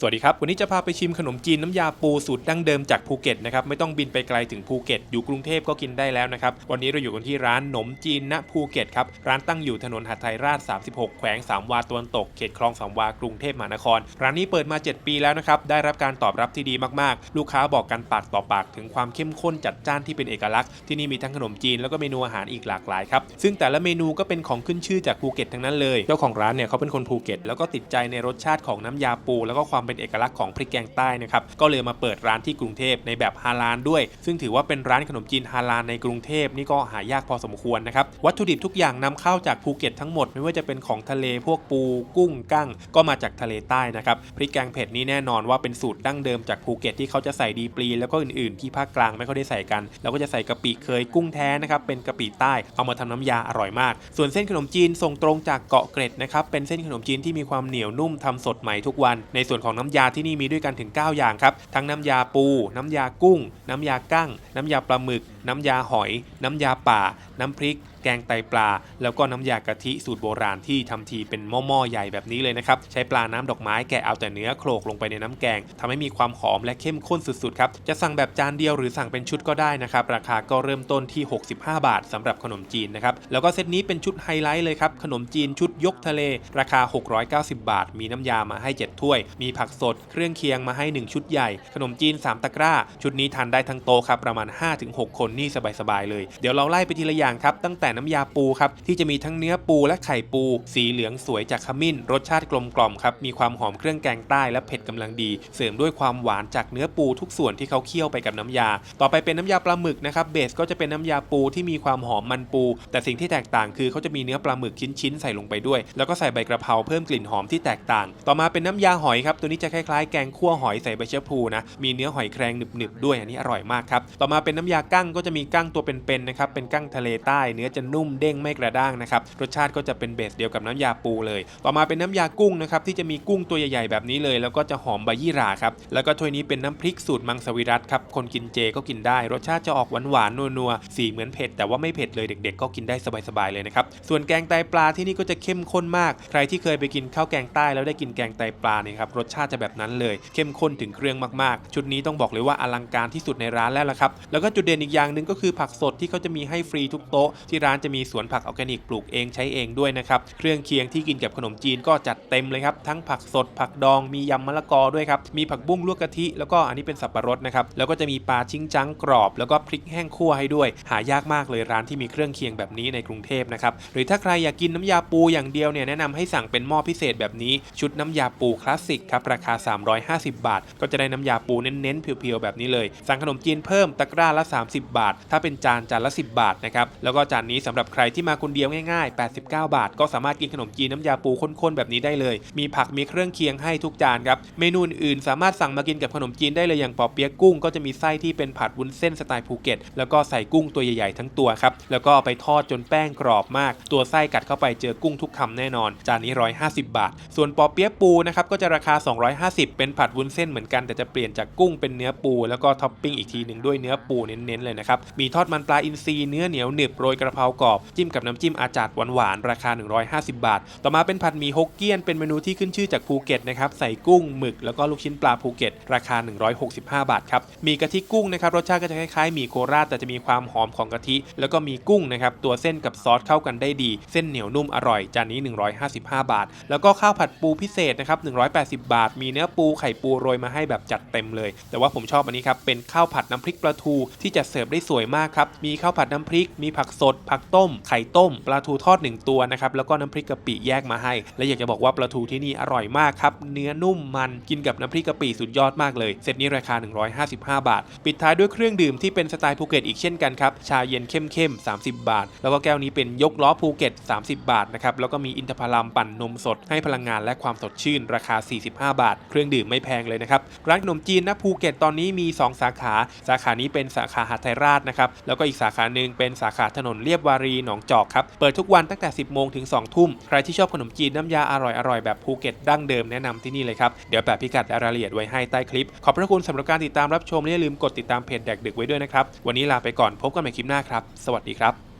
สวัสดีครับ วันนี้จะพาไปชิมขนมจีนน้ำยาปูสูตรดั้งเดิมจากภูเก็ตนะครับไม่ต้องบินไปไกลถึงภูเก็ต อยู่กรุงเทพก็กินได้แล้วนะครับ วันนี้เราอยู่กันที่ร้านหนมจีนณภูเก็ตครับร้านตั้งอยู่ถนนหัดไทยราช 36 แขวงสามวาตะวันตกเขตคลองสามวากรุงเทพมหานคร ร้านนี้เปิดมา 7 ปีแล้วนะครับได้รับการตอบรับที่ดีมากๆ ลูกค้าบอกกันปากต่อปากถึงความเข้มข้นจัดจ้านที่เป็นเอกลักษณ์ที่นี่มีทั้งขนมจีนแล้วก็เมนูอาหารอีกหลากหลายครับซึ่งแต่ละเมนูก็เป็นของขึ้นชื่อจากภูเก็ตทั้งนั้นเลยเจ้าของร้านเนี่ยเขาเป็นคนภูเก็ตแล้วก็ติดใจในรสชาติของน้ำยาปูแล้วก็ความเป็นเอกลักษณ์ของพริกแกงใต้นะครับก็เลยมาเปิดร้านที่กรุงเทพในแบบฮาลาลด้วย ซึ่งถือว่าเป็นร้านขนมจีนฮาลาลในกรุงเทพนี่ก็หายากพอสมควรนะครับวัตถุดิบทุกอย่างนำเข้าจากภูเก็ตทั้งหมด ไม่ว่าจะเป็นของทะเลพวกปูกุ้งกั้ง ก็มาจากทะเลใต้นะครับพริกแกงเผ็ดนี่แน่นอนว่าเป็นสูตรดั้งเดิมจากภูเก็ตที่เขาจะใส่ดีปลีแล้วก็อื่นๆที่ภาคกลางไม่ค่อยได้ใส่กันแล้วก็จะใส่กะปิเคยกุ้งแท้นะครับเป็นกะปิใต้เอามาทำน้ำยาอร่อยมาก ส่วนเส้นขนมจีนส่งตรงจากเกาะเกร็ดนะครับเป็นเส้นขนมจีนที่มีความเหนียวนุ่มทำสดใหม่ทุกวัน ในส่วนของน้ำยาที่นี่มีด้วยกันถึง 9 อย่างครับ ทั้งน้ำยาปู น้ำยากุ้ง น้ำยากั้ง น้ำยาปลาหมึก น้ำยาหอย น้ำยาป่า น้ำพริก แกงไตปลา แล้วก็น้ำยากะทิสูตรโบราณที่ทำทีเป็นหม้อๆใหญ่แบบนี้เลยนะครับใช้ปลาน้ำดอกไม้แกะเอาแต่เนื้อโขลกลงไปในน้ำแกงทำให้มีความหอมและเข้มข้นสุดๆครับจะสั่งแบบจานเดียวหรือสั่งเป็นชุดก็ได้นะครับราคาก็เริ่มต้นที่ 65 บาทสำหรับขนมจีนนะครับแล้วก็เซตนี้เป็นชุดไฮไลท์เลยครับขนมจีนชุดยกทะเล ราคา 690 บาท มีน้ำยามาให้ 7 ถ้วย มีผักสด เครื่องเคียงมาให้ 1 ชุดใหญ่ ขนมจีน 3 ตะกร้า ชุดนี้ทานได้ทั้งโตครับประมาณ 5-6 คนนี่สบายๆเลย เดี๋ยวเราไล่ไปทีละอย่างครับตั้งแต่น้ำยาปูครับที่จะมีทั้งเนื้อปูและไข่ปู สีเหลืองสวยจากขมิ้น รสชาติกลมกล่อมครับมีความหอมเครื่องแกงใต้และเผ็ดกำลังดี เสริมด้วยความหวานจากเนื้อปูทุกส่วนที่เขาเคี่ยวไปกับน้ำยา ต่อไปเป็นน้ำยาปลาหมึกนะครับเบสก็จะเป็นน้ำยาปูที่มีความหอมมันปู แต่สิ่งที่แตกต่างคือเขาจะมีเนื้อปลาหมึกชิ้นๆใส่ลงไปด้วย แล้วก็ใส่ใบกระเพราเพิ่มกลิ่นหอมที่แตกต่าง ต่อมาเป็นน้ำยาหอยครับตัวนี้จะคล้ายๆแกงคั่วหอยใส่ใบชะพลูนะมีเนื้อหอยแครงหนึบๆด้วยอันนี้อร่อยมากครับต่อมาเป็นน้ำยากั้งก็จะมีกั้งตัวเป็นๆนะครับเป็นกั้งทะเลใต้เนื้อจะนุ่มเด้งไม่กระด้างนะครับรสชาติก็จะเป็นเบสเดียวกับน้ำยาปูเลย ต่อมาเป็นน้ำยากุ้งนะครับที่จะมีกุ้งตัวใหญ่ๆแบบนี้เลย แล้วก็จะหอมใบยี่หร่าครับแล้วก็ถ้วยนี้เป็นน้ำพริกสูตรมังสวิรัตครับคนกินเจก็กินได้ รสชาติจะออกหวานๆนัวๆสีเหมือนเผ็ดแต่ว่าไม่เผ็ดเลยเด็ก ๆ ก็กินได้สบายๆเลยนะครับส่วนแกงไตปลาที่นี่ก็จะเข้มข้นมาก ใครที่เคยไปกินข้าวแกงใต้แล้วได้กินแกงไตปลาเนี่ยครับรสชาติจะแบบนั้นเลย เข้มข้นถึงเครื่องมากๆ ชุดนี้ต้องบอกเลยว่าอลังการที่สุดในร้านแล้วละครับแล้วก็จุดเด่นอีกอย่างหนึ่งก็คือผักสดที่เขาจะมีให้ฟรีทุกโต๊ะที่ร้านจะมีสวนผักออร์แกนิกปลูกเองใช้เองด้วยนะครับ เครื่องเคียงที่กินกับขนมจีนก็จัดเต็มเลยครับ ทั้งผักสดผักดองมียำมะละกอด้วยครับ มีผักบุ้งลวกกะทิ แล้วก็อันนี้เป็นสับปะรดนะครับ แล้วก็จะมีปลาชิ้งจังกรอบ แล้วก็พริกแห้งคั่วให้ด้วย หายากมากเลยร้านที่มีเครื่องเคียงแบบนี้ในกรุงเทพนะครับ หรือถ้าใครอยากกินน้ำยาปูอย่างเดียวเนี่ยแนะนำให้สั่งเป็นหม้อพิเศษแบบนี้ ชุดน้ำยาปูคลาสสิกครับราคา 350 บาท ก็จะได้น้ำยาปูเน้นๆเพียวๆแบบนี้เลย สั่งขนมจีนเพิ่มตะกร้าละ 30 บาท ถ้าเป็นจานจานละ 10 บาทนะครับแล้วก็จานนี้สำหรับใครที่มาคนเดียวง่ายๆ 89 บาท ก็สามารถกินขนมจีนน้ำยาปูข้นๆแบบนี้ได้เลย มีผักมีเครื่องเคียงให้ทุกจานครับ เมนูอื่นๆสามารถสั่งมากินกับขนมจีนได้เลยอย่างปอเปี๊ยะกุ้งก็จะมีไส้ที่เป็นผัดวุ้นเส้นสไตล์ภูเก็ต แล้วก็ใส่กุ้งตัวใหญ่ๆทั้งตัวครับ แล้วก็ไปทอดจนแป้งกรอบมาก ตัวไส้กัดเข้าไปเจอกุ้งทุกคำแน่นอน จานนี้ 150 บาท ส่วนปอเปี๊ยะปูนะครับก็จะราคา 250 เป็นผัดวุ้นเส้นเหมือนกันแต่จะเปลี่ยนจากกุ้งเป็นเนื้อปู แล้วก็ท็อปปิ้งอีกทีหนึ่งด้วยเนื้อปูเน้นๆเลยนะครับมีทอดมันปลาอินทรีเนื้อเหนียวหนึบโรยกระเพรากรอบจิ้มกับน้ำจิ้มอาจาดหวานๆราคา 150 บาท ต่อมาเป็นผัดหมี่ฮกเกี้ยนเป็นเมนูที่ขึ้นชื่อจากภูเก็ตนะครับใส่กุ้งหมึกแล้วก็ลูกชิ้นปลาภูเก็ตราคา 165 บาทครับมีกะทิกุ้งนะครับรสชาติก็จะคล้ายๆหมี่โคราชแต่จะมีความหอมของกะทิ แล้วก็มีกุ้งนะครับตัวเส้นกับซอสเข้ากันได้ดี เส้นเหนียวนุ่มอร่อยจานนี้ 155 บาท แล้วก็ข้าวผัดปูพิเศษนะครับ180 บาท มีเนื้อปูไข่ปูโรยมาให้แบบจัดเต็มเลย แต่ว่าผมชอบอันนี้ครับเป็นข้าวผัดน้ำพริกปลาทูที่จะเสิร์ฟได้สวยมากครับมีข้าวผัดน้ำพริกมีผักสดผักต้ม ไข่ต้ม ปลาทูทอด 1 ตัวนะครับ แล้วก็น้ำพริกกะปิแยกมาให้ และอยากจะบอกว่าปลาทูที่นี่อร่อยมากครับ เนื้อนุ่มมันกินกับน้ำพริกกะปิสุดยอดมากเลย เซตนี้ราคา 155 บาท ปิดท้ายด้วยเครื่องดื่มที่เป็นสไตล์ภูเก็ตอีกเช่นกันครับ ชาเย็นเข้มๆ 30 บาท แล้วก็แก้วนี้เป็นยกล้อภูเก็ต 30 บาทนะครับ แล้วก็มีอินทผลัมปั่นนมสดให้พลังงานและความสดชื่น ราคา 45 บาท เครื่องดื่มไม่แพงเลยนะครับ ร้านขนมจีนนะภูเก็ตตอนนี้มี 2 สาขา สาขานี้เป็นสาขาหาดไทยราชนะครับ แล้วก็อีกสาขาหนึ่งเป็นสาขาถนนเรียบวารีหนองจอกครับ เปิดทุกวันตั้งแต่ 10 โมงถึง 2 ทุ่ม ใครที่ชอบขนมจีนน้ำยาอร่อยๆ แบบภูเก็ตดั้งเดิมแนะนำที่นี่เลยครับ เดี๋ยวแปะพิกัดและรายละเอียดไว้ให้ใต้คลิป ขอบพระคุณสำหรับการติดตามรับชมและอย่าลืมกดติดตามเพจแดกดึกไว้ด้วยนะครับ วันนี้ลาไปก่อนพบกันใหม่คลิปหน้าครับ สวัสดีครับ